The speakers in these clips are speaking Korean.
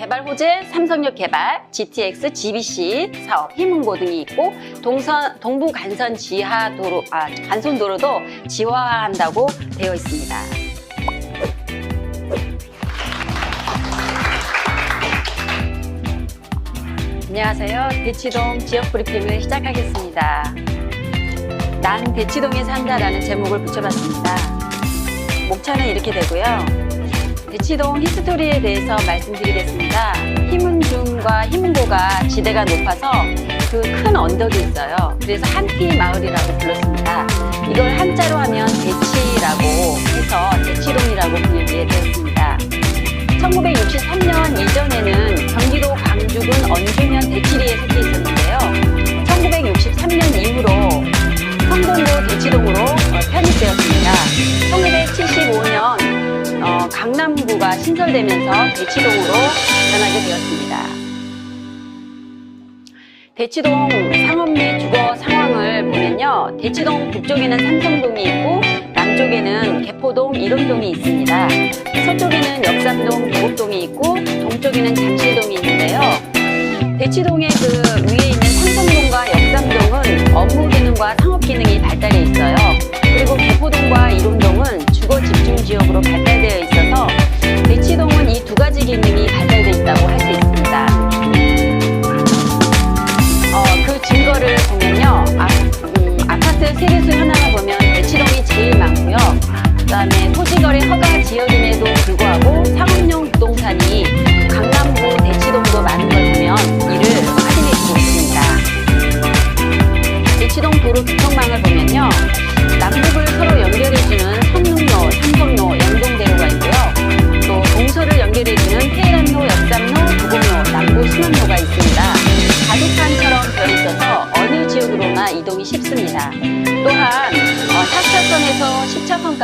개발 호재, 삼성역 개발, GTX, GBC 사업, 희문고 등이 있고 동선 동부 간선 지하 도로 아 간선 도로도 지화한다고 되어 있습니다. 안녕하세요. 대치동 지역 브리핑을 시작하겠습니다. 난 대치동에 산다라는 제목을 붙여봤습니다. 목차는 이렇게 되고요. 대치동 히스토리에 대해서 말씀드리겠습니다. 희문중과 희문고가 지대가 높아서 그 큰 언덕이 있어요. 그래서 한티 마을이라고 불렀습니다. 이걸 한자로 하면 대치라고 해서 대치동이라고 불리게 되었습니다. 1963년 이전에는 경기도 광주군 언주면 대치리에 속해 있었는데요. 1963년 이후로 성동구 대치동 신설되면서 대치동으로 변하게 되었습니다. 대치동 상업 및 주거 상황을 보면요. 대치동 북쪽에는 삼성동이 있고 남쪽에는 개포동, 일원동이 있습니다. 서쪽에는 역삼동, 도곡동이 있고 동쪽에는 잠실동이 있는데요. 대치동의 그 위에 있는 삼성동과 역삼동은 업무 기능과 상업 기능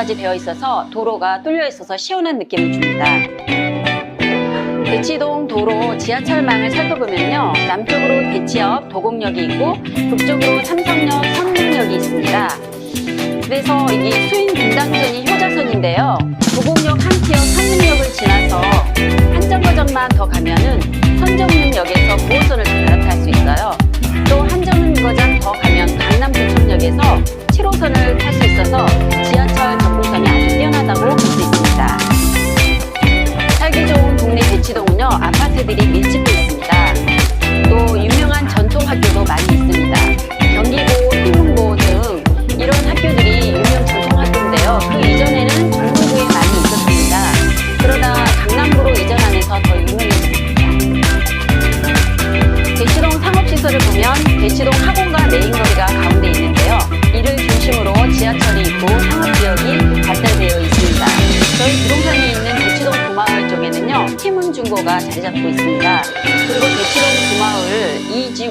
10차선까지 되어 있어서 도로가 뚫려 있어서 시원한 느낌을 줍니다. 대치동 도로 지하철망을 살펴보면요. 남쪽으로 대치역, 도곡역이 있고 북쪽으로 삼성역, 성능역이 있습니다. 그래서 이게 수인 분당선이 효자선인데요. 도곡역 한티역 성능역을 지나서 한 정거장만 더 가면은 선정릉역에서 9호선을 갈아탈 수 있어요. 또 한 정거장 더 가면 강남구청역에서 7호선을 탈 수 있어서 뛰어나다고 볼 수 있습니다. 살기 좋은 동네 대치동은요 아파트들이 밀집해 있습니다. 또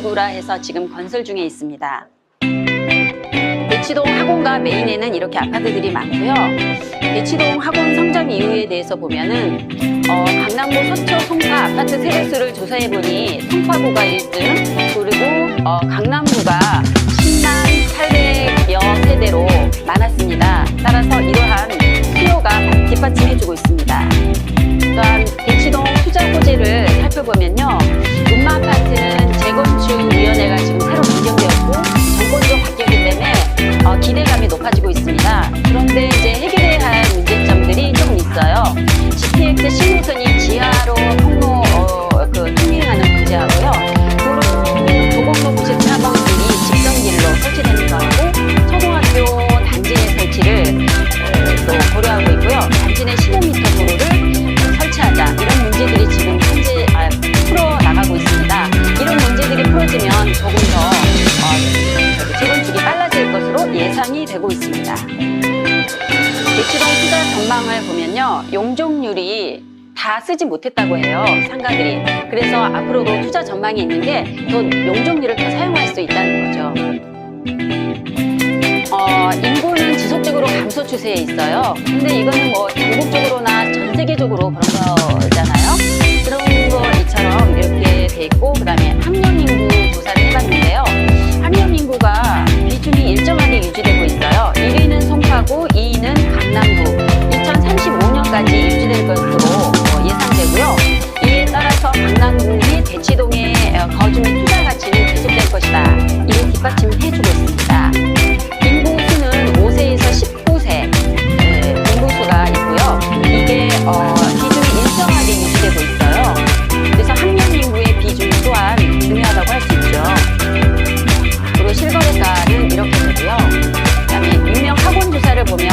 구라 해서 지금 건설 중에 있습니다. 대치동 학원과 메인에는 이렇게 아파트들이 많고요. 대치동 학원 성장 이유에 대해서 보면은 어, 강남구 서초 송파 아파트 세대수를 조사해 보니 송파구가 1등 그리고 어, 강남구가 10만 800여 세대로 많았습니다. 따라서 이러한 수요가 뒷받침해주고 있습니다. 또한 대치동 투자 호재를 살펴보면요. 쓰지 못했다고 해요. 상가들이. 그래서 앞으로도 투자 전망이 있는 게 더 용적률을 더 사용할 수 있다는 거죠. 어, 인구는 지속적으로 감소 추세에 있어요. 근데 이거는 뭐 전국적으로나 전 세계적으로 그런 거잖아요. 그런 거 이처럼 이렇게 돼 있고, 그 다음에 학령 인구 조사를 해봤는데요. 학령 인구가 비중이 일정하게 유지되고 있어요. 1위는 송파구, 2위는 강남구. 통하여 거주민 투자가치 지속될 것이다. 이를 뒷받침해주고 있습니다. 빈공수는 5세에서 19세 빈공수가 있고요. 이게 어, 비중이 일정하게 유지되고 있어요. 그래서 학령 인구의 비중 또한 중요하다고 할 수 있죠. 그리고 실거래가는 이렇게 되고요. 그다음에 유명 학원 조사를 보면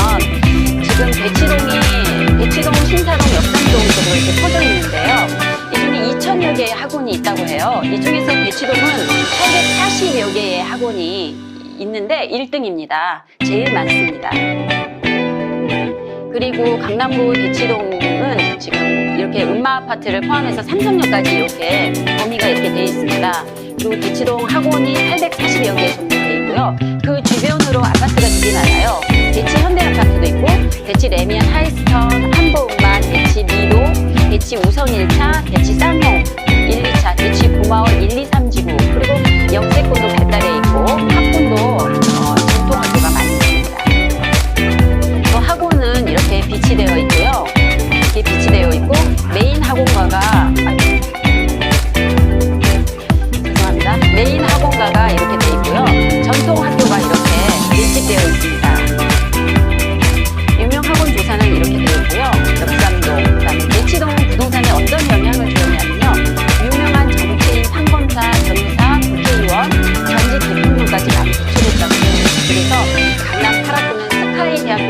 지금 대치동이 대치동, 신사동, 역삼동 쪽으로 이렇게 퍼져 있는데요. 이 중에서 대치동은 840여 개의 학원이 있는데 1등입니다. 제일 많습니다. 그리고 강남구 대치동은 지금 이렇게 음마 아파트를 포함해서 삼성역까지 이렇게 범위가 이렇게 되어 있습니다. 그리고 대치동 학원이 840여 개 정도 되어 있고요. 그 주변으로 아파트가 되게 많아요. 대치 현대 아파트도 있고, 대치 레미안 하이스턴, 한보음마, 대치 미도, 대치 우성 1차, 대치 쌍용 1, 2차, 대치 구마원 1, 2, 3지구, 그리고 역세권도 발달해 있고, 학군도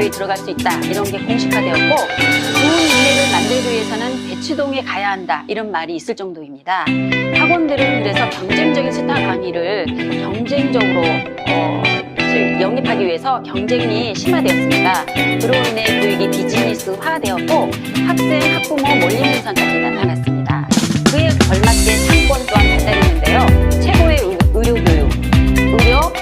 대학교에 들어갈 수 있다 이런 게 공식화되었고 좋은 인맥을 만들기 위해서는 대치동에 가야 한다 이런 말이 있을 정도입니다. 학원들은 그래서 경쟁적인 스타 강의를 경쟁적으로 어, 즉, 영입하기 위해서 경쟁이 심화되었습니다. 그로 인해 교육이 비즈니스화되었고 학생, 학부모 몰림 현상까지 나타났습니다. 그에 걸맞게 상권 또한 발달했는데요. 최고의 의- 의료 교육, 의료,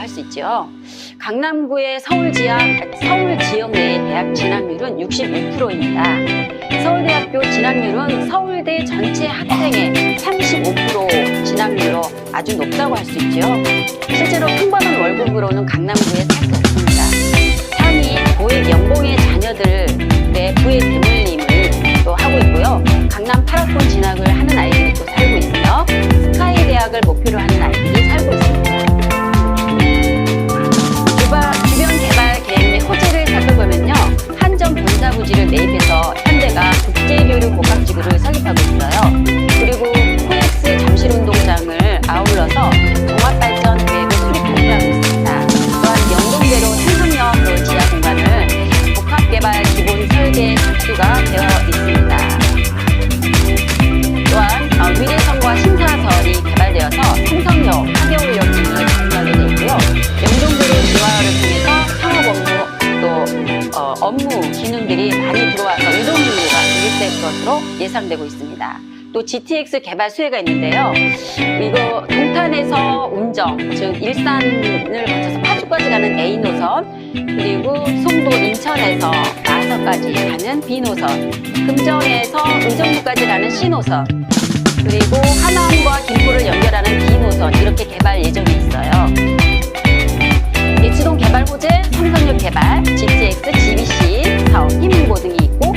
할 수 있죠. 강남구의 서울 지역, 서울 지역 내의 대학 진학률은 66%입니다. 서울대학교 진학률은 서울대 전체 학생의 35% 진학률로 아주 높다고 할 수 있죠. 실제로 평범한 월급으로는 강남구에 살수 없습니다. 상위 고액 연봉의 자녀들의 부의 대물림을 또 하고 있고요. 강남 8학군 진학을 하는 아이들이 또 살고 있으며 스카이 대학을 목표로 하는 아이들이 살고 있습니다. 부지를 매입해서 현대가 국제교류 복합지구를 설립하고 있어요. 그리고 또 GTX 개발 수혜가 있는데요. 이거 동탄에서 운정, 즉 일산을 거쳐서 파주까지 가는 A 노선, 그리고 송도 인천에서 마서까지 가는 B 노선, 금정에서 의정부까지 가는 C 노선, 그리고 하남과 김포를 연결하는 B 노선 이렇게 개발 예정이 있어요. 예치동 개발 호재, 삼성역 개발, GTX, GBC 사업, 희문고 등이 있고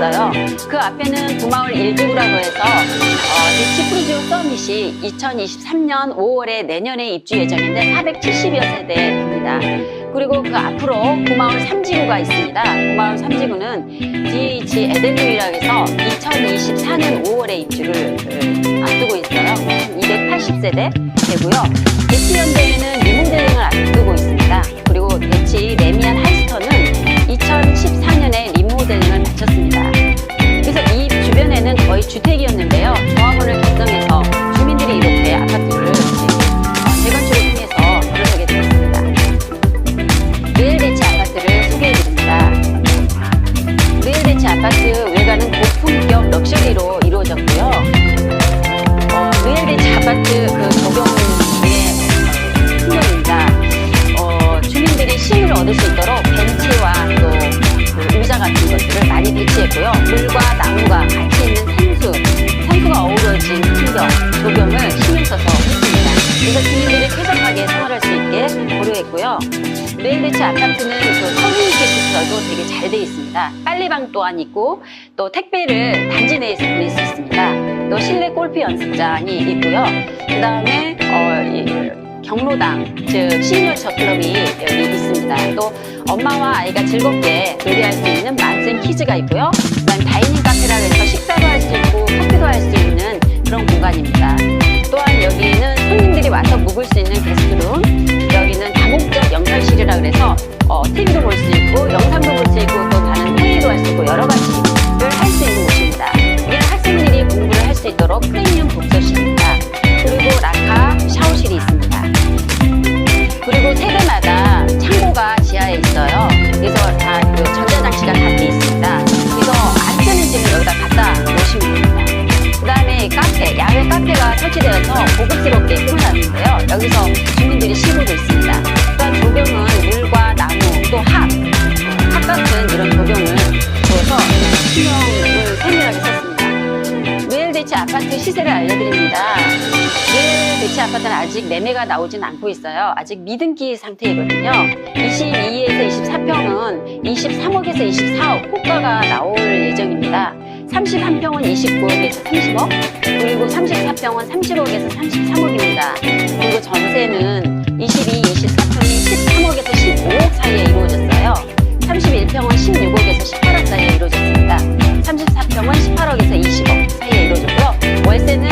끝났어요. 그 앞에는 구마을 1지구라고 해서 어, 대치 프로지오 서밋이 2023년 5월에 내년에 입주 예정인데 470여 세대입니다. 그리고 그 앞으로 구마을 3지구가 있습니다. 구마을 3지구는 DH 에델루이라고 해서 2024년 5월에 입주를 어, 앞두고 있어요. 280세대 되고요. 대치현대에는 리모델링을 앞두고 있습니다. 있습니다. 빨래방 또한 있고 또 택배를 단지 내에서 보낼 수 있습니다. 또 실내 골프 연습장이 있고요. 그 다음에 어, 이 경로당, 즉 시니어처 클럽이 여기 있습니다. 또 엄마와 아이가 즐겁게 놀이할 수 있는 만센 키즈가 있고요. 그다음 다이닝 카페라 해서 식사도 할 수 있고 커피도 할 수 있는 그런 공간입니다. 또한 여기는 손님들이 와서 묵을 수 있는 게스트룸, 여기는 다목적 영상실이라 그래서 어, TV도 볼 수 있고 영상도 볼 수 있고 또 다른 회의도 할수 있고 여러 가지 를 할 수 있는 곳입니다. 학생들이 공부를 할 수 있도록 프리미엄 독서실입니다. 그리고 라카 아파트는 아직 매매가 나오진 않고 있어요. 아직 미등기 상태이거든요. 22에서 24평은 23억에서 24억 호가가 나올 예정입니다. 31평은 29억에서 30억, 그리고 34평은 30억에서 33억입니다. 그리고 전세는 22, 24평이 13억에서 15억 사이에 이루어졌어요. 31평은 16억에서 18억 사이에 이루어졌습니다. 34평은 18억에서 20억 사이에 이루어졌고요. 월세는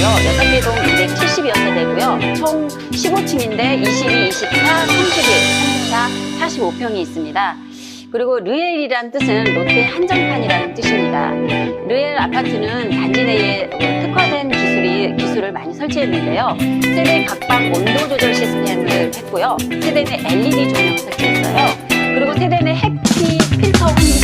시공했고요. 6개 동 270여 세대고요. 총 15층인데 22, 24, 31, 34, 45평이 있습니다. 그리고 르엘이란 뜻은 롯데 한정판이라는 뜻입니다. 르엘 아파트는 단지 내에 특화된 기술이, 기술을 많이 설치했는데요. 세대 각방 온도 조절 시스템을 했고요. 세대 내 LED 조명을 설치했어요. 그리고 세대 내 해피 필터 환기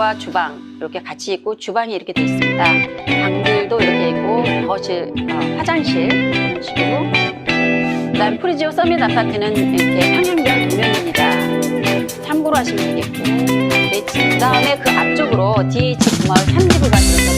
거실과 주방 이렇게 같이 있고 주방이 이렇게 되어 있습니다. 방들도 이렇게 있고 거실, 어, 화장실 이런 식으로 그다음 프리지오 서밋 아파트는 이렇게 평형별 도면입니다. 참고로 하시면 되겠고 네, 그다음에 그 앞쪽으로 DH 구마을 3지구가 들어서